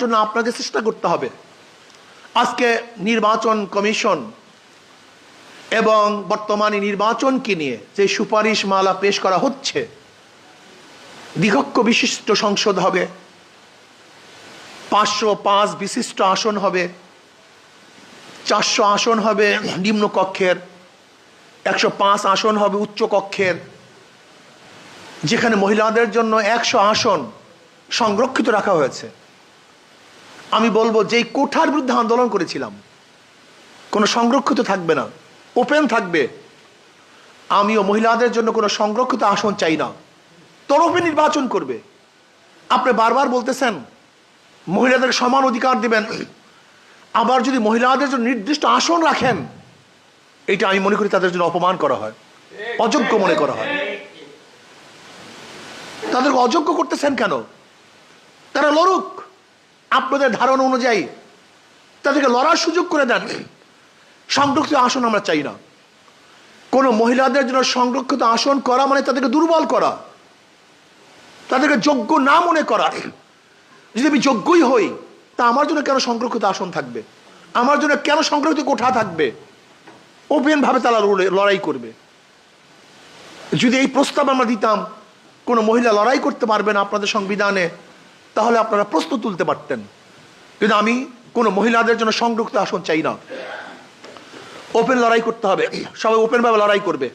জন্য আপনাকে চেষ্টা করতে হবে। আজকে নির্বাচন কমিশন এবং বর্তমানে নির্বাচনকে নিয়ে যে সুপারিশ মালা পেশ করা হচ্ছে দ্বিকক্ষ বিশিষ্ট সংসদ হবে, পাঁচশো পাঁচ বিশিষ্ট আসন হবে, চারশো আসন হবে নিম্ন কক্ষের, একশো পাঁচ আসন হবে উচ্চ কক্ষের, যেখানে মহিলাদের জন্য একশো আসন সংরক্ষিত রাখা হয়েছে। আমি বলব যেই কোঠার বিরুদ্ধে আন্দোলন করেছিলাম, কোনো সংরক্ষিত থাকবে না ওপেন থাকবে। আমিও মহিলাদের জন্য কোনো সংরক্ষিত আসন চাই না, তরফে নির্বাচন করবে। আপনি বারবার বলতেছেন, মহিলাদের সমান অধিকার দিবেন। আবার যদি মহিলাদের জন্য নির্দিষ্ট আসন রাখেন, এটা আমি মনে করি তাদের জন্য অপমান করা হয়, অযোগ্য মনে করা হয়। তাদেরকে অযোগ্য করতেছেন কেন? তারা লড়ুক। আপনাদের ধারণা অনুযায়ী তাদেরকে লড়ার সুযোগ করে দেন। সংরক্ষিত আসন আমরা চাই না। কোনো মহিলাদের জন্য সংরক্ষিত আসন করা মানে তাদেরকে দুর্বল করা। তাদেরকে যোগ্য না মনে করা। যদি আমি যোগ্যই হই, তা আমার জন্য কেন সংরক্ষিত আসন থাকবে? আমার জন্য কেন সংরক্ষিত কোঠা থাকবে? ওপেন ভাবে তারা লড়ে- লড়াই করবে। যদি এই প্রস্তাব আমরা দিতাম, কোনো মহিলা লড়াই করতে পারবে না আপনাদের সংবিধানে তাহলে আপনারা প্রশ্ন তুলতে পারতেন। কিন্তু আমি কোনো মহিলাদের জন্য সংরক্ষিত আসন চাই না। ওপেন লড়াই করতে হবে। সবাই ওপেনভাবে লড়াই করবে।